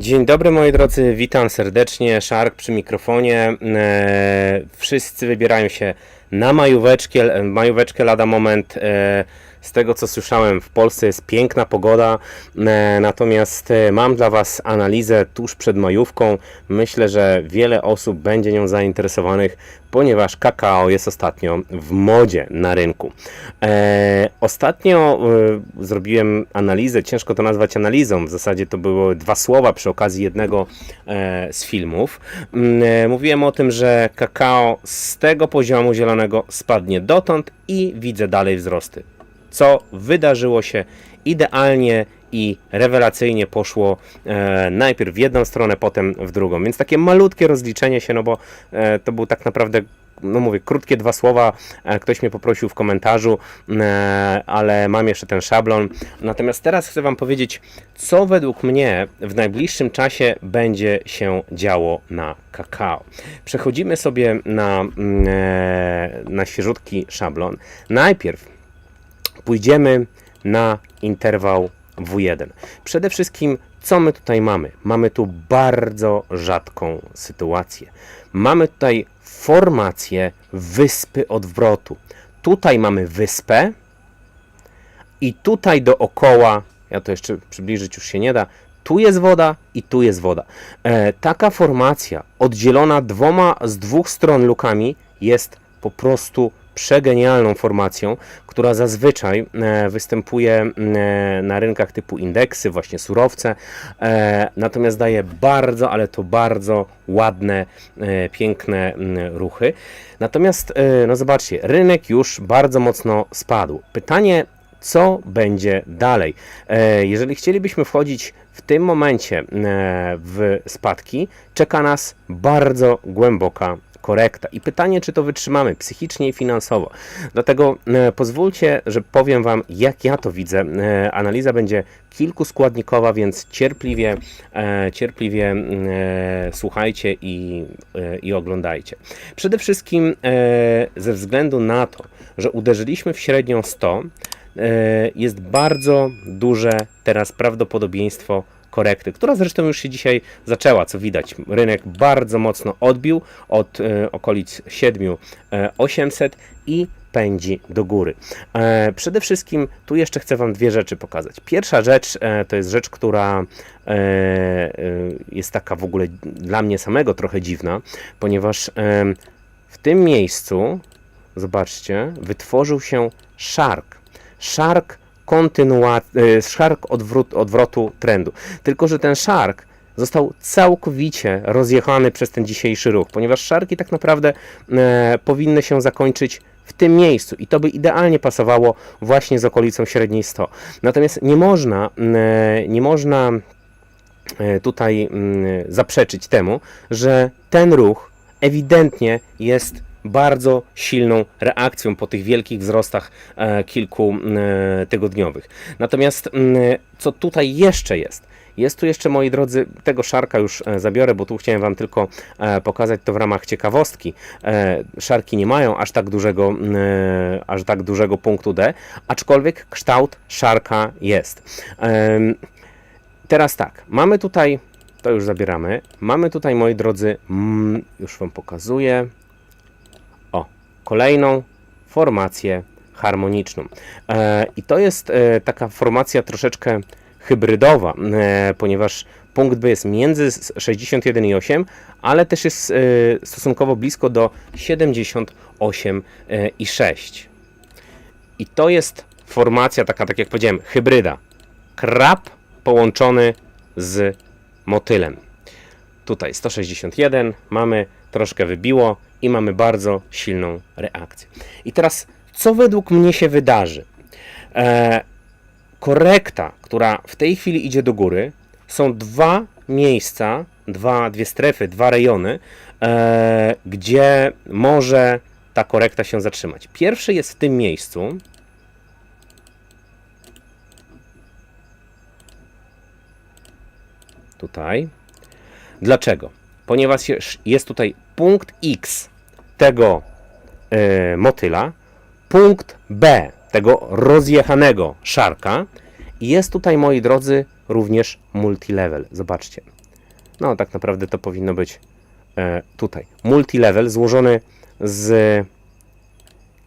Dzień dobry moi drodzy, witam serdecznie, Szark przy mikrofonie. E, wszyscy wybierają się na majóweczkę, majóweczkę lada moment. Z tego co słyszałem, w Polsce jest piękna pogoda, e, natomiast e, mam dla Was analizę tuż przed majówką. Myślę, że wiele osób będzie nią zainteresowanych, ponieważ kakao jest ostatnio w modzie na rynku. E, ostatnio zrobiłem analizę, ciężko to nazwać analizą, w zasadzie to były dwa słowa przy okazji jednego z filmów. Mm, mówiłem o tym, że kakao z tego poziomu zielonego spadnie dotąd i widzę dalej wzrosty co wydarzyło się idealnie i rewelacyjnie poszło e, najpierw w jedną stronę, potem w drugą. Więc takie malutkie rozliczenie się, no bo e, to był tak naprawdę no mówię, krótkie dwa słowa, e, ktoś mnie poprosił w komentarzu, e, ale mam jeszcze ten szablon. Natomiast teraz chcę Wam powiedzieć, co według mnie w najbliższym czasie będzie się działo na kakao. Przechodzimy sobie na, mm, e, na świeżutki szablon. Najpierw pójdziemy na interwał W1. Przede wszystkim, co my tutaj mamy? Mamy tu bardzo rzadką sytuację. Mamy tutaj formację wyspy odwrotu. Tutaj mamy wyspę i tutaj dookoła, ja to jeszcze przybliżyć już się nie da, tu jest woda i tu jest woda. E, taka formacja oddzielona dwoma z dwóch stron lukami jest po prostu przegenialną formacją, która zazwyczaj e, występuje e, na rynkach typu indeksy, właśnie surowce, e, natomiast daje bardzo, ale to bardzo ładne, piękne ruchy. Natomiast, no zobaczcie, rynek już bardzo mocno spadł. Pytanie, co będzie dalej. Jeżeli chcielibyśmy wchodzić w tym momencie w spadki, czeka nas bardzo głęboka korekta. I pytanie, czy to wytrzymamy psychicznie i finansowo. Dlatego e, pozwólcie, że powiem Wam, jak ja to widzę. E, analiza będzie kilkuskładnikowa, więc cierpliwie, e, cierpliwie słuchajcie i, i oglądajcie. Przede wszystkim ze względu na to, że uderzyliśmy w średnią 100, e, jest bardzo duże teraz prawdopodobieństwo korekty, która zresztą już się dzisiaj zaczęła, co widać. Rynek bardzo mocno odbił od e, okolic 7800 i pędzi do góry. E, przede wszystkim tu jeszcze chcę Wam dwie rzeczy pokazać. Pierwsza rzecz e, to jest rzecz, która e, e, jest taka w ogóle dla mnie samego trochę dziwna, ponieważ e, w tym miejscu, zobaczcie, wytworzył się szark. Szark kontynuacji, szark odwrót, odwrotu trendu. Tylko, że ten szark został całkowicie rozjechany przez ten dzisiejszy ruch, ponieważ szarki tak naprawdę e, powinny się zakończyć w tym miejscu i to by idealnie pasowało właśnie z okolicą średniej 100. Natomiast nie można, e, nie można e, tutaj zaprzeczyć temu, że ten ruch ewidentnie jest bardzo silną reakcją po tych wielkich wzrostach e, kilku e, tygodniowych. Natomiast co tutaj jeszcze jest? Jest tu jeszcze, moi drodzy, tego szarka już e, zabiorę, bo tu chciałem Wam tylko pokazać to w ramach ciekawostki. Szarki nie mają aż tak dużego, aż tak dużego punktu D, aczkolwiek kształt szarka jest. Teraz tak, mamy tutaj, to już zabieramy, mamy tutaj, moi drodzy, już Wam pokazuję, kolejną formację harmoniczną. E, I to jest e, taka formacja troszeczkę hybrydowa, e, ponieważ punkt B jest między 61,8, ale też jest stosunkowo blisko do 78,6. I to jest formacja taka, tak jak powiedziałem, hybryda. Krab połączony z motylem. Tutaj 161, mamy troszkę wybiło i mamy bardzo silną reakcję. I teraz, co według mnie się wydarzy? E, korekta, która w tej chwili idzie do góry, są dwa miejsca, dwa, dwie strefy, dwa rejony, e, gdzie może ta korekta się zatrzymać. Pierwszy jest w tym miejscu. Tutaj. Dlaczego? Ponieważ jest tutaj punkt X tego e, motyla, punkt B tego rozjechanego szarka i jest tutaj, moi drodzy, również multilevel. Zobaczcie. No, tak naprawdę to powinno być e, tutaj. Multilevel złożony z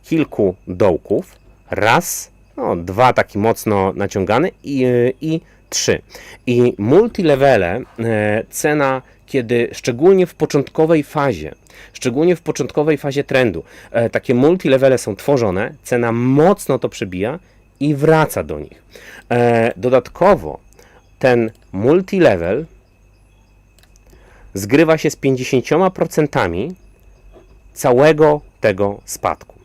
kilku dołków. Raz, no, dwa taki mocno naciągany i, i trzy. I multilevele, e, cena, kiedy szczególnie w początkowej fazie, szczególnie w początkowej fazie trendu, e, takie multilevele są tworzone, cena mocno to przebija i wraca do nich. E, dodatkowo ten multilevel zgrywa się z 50% całego tego spadku.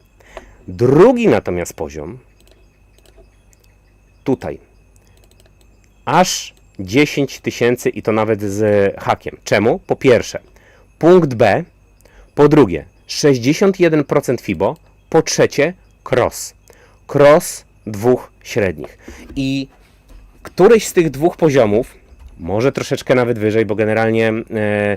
Drugi natomiast poziom, tutaj, aż 10 tysięcy i to nawet z hakiem. Czemu? Po pierwsze, punkt B, po drugie, 61% FIBO, po trzecie, cross. Cross dwóch średnich. I któryś z tych dwóch poziomów, może troszeczkę nawet wyżej, bo generalnie e,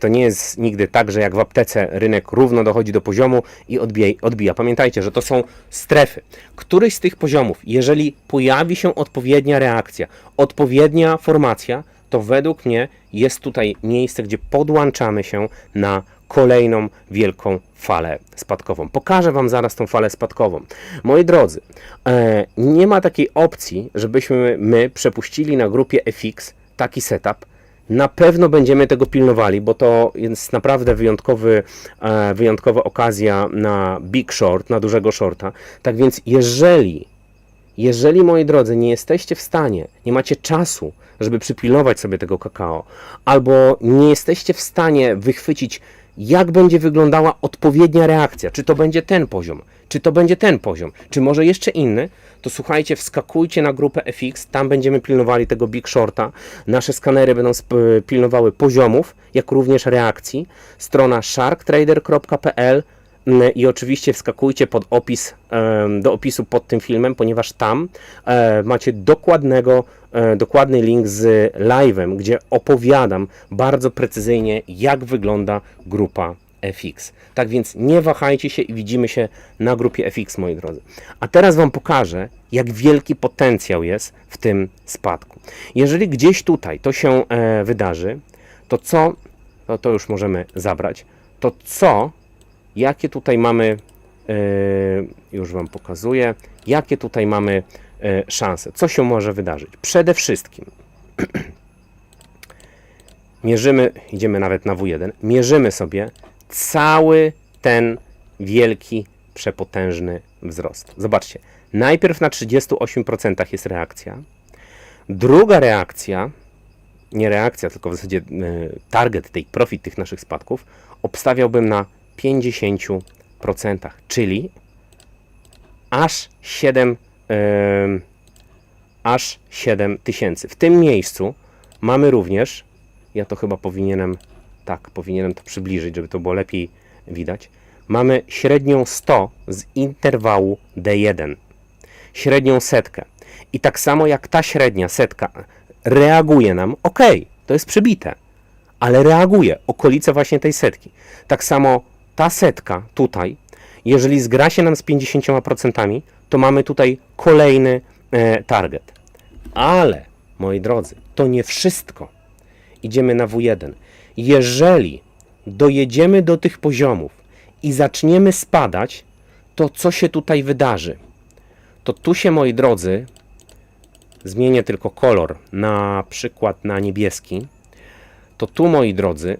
to nie jest nigdy tak, że jak w aptece rynek równo dochodzi do poziomu i odbija, odbija. Pamiętajcie, że to są strefy. Któryś z tych poziomów, jeżeli pojawi się odpowiednia reakcja, odpowiednia formacja, to według mnie jest tutaj miejsce, gdzie podłączamy się na kolejną wielką falę spadkową. Pokażę Wam zaraz tą falę spadkową. Moi drodzy, e, nie ma takiej opcji, żebyśmy my przepuścili na grupie FX taki setup. Na pewno będziemy tego pilnowali, bo to jest naprawdę wyjątkowy, e, wyjątkowa okazja na big short, na dużego shorta. Tak więc, jeżeli jeżeli, moi drodzy, nie jesteście w stanie, nie macie czasu, żeby przypilnować sobie tego kakao, albo nie jesteście w stanie wychwycić, jak będzie wyglądała odpowiednia reakcja, czy to będzie ten poziom, czy to będzie ten poziom, czy może jeszcze inny, to słuchajcie, wskakujcie na grupę FX, tam będziemy pilnowali tego Big Shorta. Nasze skanery będą pilnowały poziomów, jak również reakcji. Strona sharktrader.pl Mm, i oczywiście wskakujcie pod opis, do opisu pod tym filmem, ponieważ tam e, macie dokładnego, e, dokładny link z live'em, gdzie opowiadam bardzo precyzyjnie, jak wygląda grupa FX. Tak więc nie wahajcie się i widzimy się na grupie FX, moi drodzy. A teraz Wam pokażę, jak wielki potencjał jest w tym spadku. Jeżeli gdzieś tutaj to się e, wydarzy, to co, to, to już możemy zabrać, to co jakie tutaj mamy, e, już Wam pokazuję, jakie tutaj mamy e, szanse, co się może wydarzyć. Przede wszystkim mierzymy, idziemy nawet na W1, mierzymy sobie cały ten wielki, przepotężny wzrost. Zobaczcie, najpierw na 38% jest reakcja, druga reakcja, nie reakcja, tylko w zasadzie e, target, tej profit tych naszych spadków, obstawiałbym na 50%, czyli aż 7, yy, aż 7 tysięcy. W tym miejscu mamy również, ja to chyba powinienem, tak, powinienem to przybliżyć, żeby to było lepiej widać. Mamy średnią 100 z interwału D1, średnią setkę. I tak samo jak ta średnia setka reaguje nam, ok, to jest przebite, ale reaguje okolice właśnie tej setki. Tak samo ta setka tutaj, jeżeli zgra się nam z 50%, to mamy tutaj kolejny e, target. Ale, moi drodzy, to nie wszystko. Idziemy na W1. Jeżeli dojedziemy do tych poziomów i zaczniemy spadać, to co się tutaj wydarzy? To tu się, moi drodzy, zmienię tylko kolor, na przykład na niebieski, to tu, moi drodzy,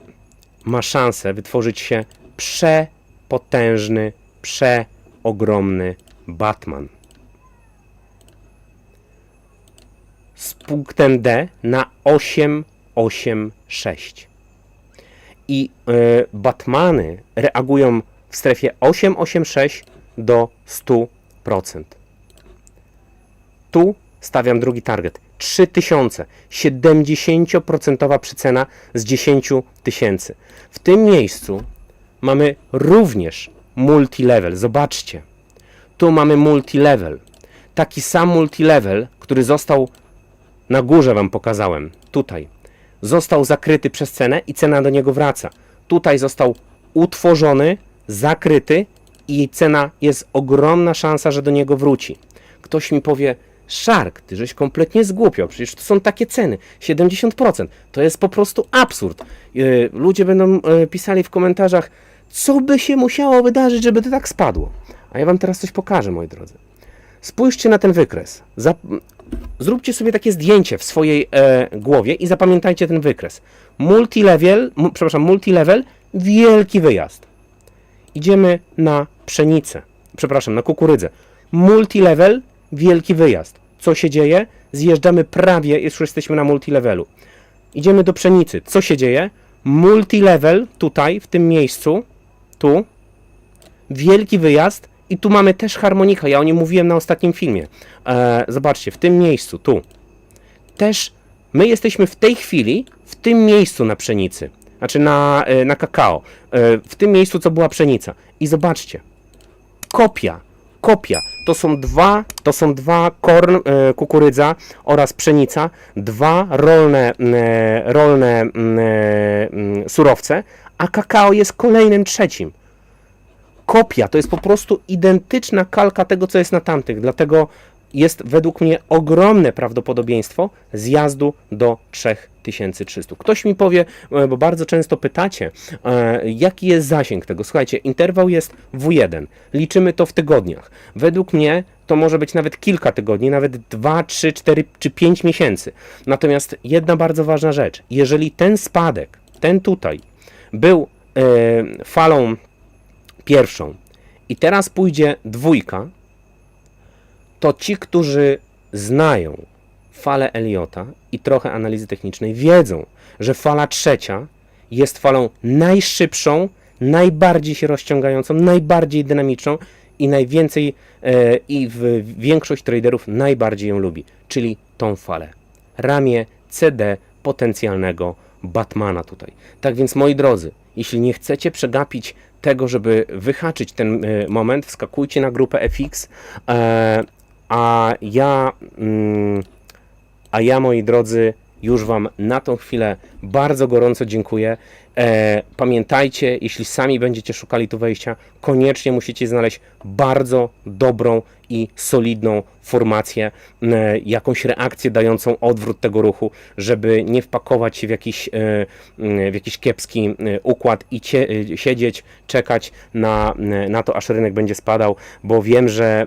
ma szansę wytworzyć się przepotężny, przeogromny Batman. Z punktem D na 886. I y, Batmany reagują w strefie 886 do 100%. Tu stawiam drugi target. 3000, 70% przycena z 10 tysięcy. W tym miejscu mamy również multilevel. Zobaczcie, tu mamy multilevel. Taki sam multilevel, który został na górze Wam pokazałem, tutaj. Został zakryty przez cenę i cena do niego wraca. Tutaj został utworzony, zakryty i cena jest ogromna szansa, że do niego wróci. Ktoś mi powie, Shark, ty żeś kompletnie zgłupiał, przecież to są takie ceny, 70%, to jest po prostu absurd. Yy, Ludzie będą yy, pisali w komentarzach, co by się musiało wydarzyć, żeby to tak spadło. A ja wam teraz coś pokażę, moi drodzy. Spójrzcie na ten wykres. Zróbcie sobie takie zdjęcie w swojej e, głowie i zapamiętajcie ten wykres. Multilevel, mu, przepraszam, multilevel, wielki wyjazd. Idziemy na pszenicę, przepraszam, na kukurydzę. Multilevel, wielki wyjazd. Co się dzieje? Zjeżdżamy prawie, już jesteśmy na multilevelu. Idziemy do pszenicy. Co się dzieje? Multilevel, tutaj, w tym miejscu, tu, wielki wyjazd i tu mamy też harmonika. Ja o nim mówiłem na ostatnim filmie. E, zobaczcie, w tym miejscu, tu. Też my jesteśmy w tej chwili w tym miejscu na pszenicy. Znaczy na, e, na kakao. E, w tym miejscu, co była pszenica. I zobaczcie. Kopia. Kopia. To są dwa, to są dwa korn, e, kukurydza oraz pszenica, dwa rolne, e, rolne e, surowce, a kakao jest kolejnym trzecim kopia, to jest po prostu identyczna kalka tego, co jest na tamtych. Dlatego jest według mnie ogromne prawdopodobieństwo zjazdu do 3300. Ktoś mi powie, e, bo bardzo często pytacie, e, jaki jest zasięg tego. Słuchajcie, interwał jest W1. Liczymy to w tygodniach. Według mnie to może być nawet kilka tygodni, nawet 2, 3, 4 czy 5 miesięcy. Natomiast jedna bardzo ważna rzecz. Jeżeli ten spadek, ten tutaj, był e, falą pierwszą i teraz pójdzie dwójka, to ci, którzy znają falę Eliota i trochę analizy technicznej, wiedzą, że fala trzecia jest falą najszybszą, najbardziej się rozciągającą, najbardziej dynamiczną i najwięcej e, i w, większość traderów najbardziej ją lubi, czyli tą falę. Ramię CD potencjalnego Batmana tutaj. Tak więc moi drodzy, jeśli nie chcecie przegapić tego, żeby wyhaczyć ten e, moment, wskakujcie na grupę FX, e, a ja, mm, a ja moi drodzy, już Wam na tą chwilę bardzo gorąco dziękuję. E, pamiętajcie, jeśli sami będziecie szukali tu wejścia, koniecznie musicie znaleźć bardzo dobrą i solidną formację, e, jakąś reakcję dającą odwrót tego ruchu, żeby nie wpakować się w jakiś, e, w jakiś kiepski e, układ i cie, e, siedzieć, czekać na, e, na to, aż rynek będzie spadał, bo wiem, że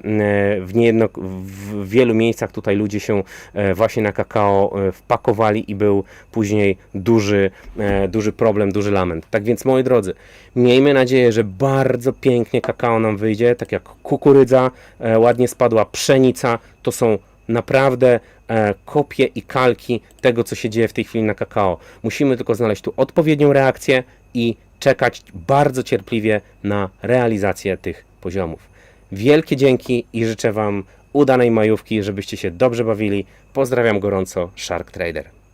w, niejedno, w wielu miejscach tutaj ludzie się e, właśnie na kakao wpakowali i był później duży, e, duży problem, duży lament. Tak więc moi drodzy, miejmy nadzieję, że bardzo pięknie kakao nam wyjdzie, tak jak kukurydza, e, ładnie spadła pszenica, to są naprawdę e, kopie i kalki tego, co się dzieje w tej chwili na kakao. Musimy tylko znaleźć tu odpowiednią reakcję i czekać bardzo cierpliwie na realizację tych poziomów. Wielkie dzięki i życzę Wam udanej majówki, żebyście się dobrze bawili. Pozdrawiam gorąco, Shark Trader.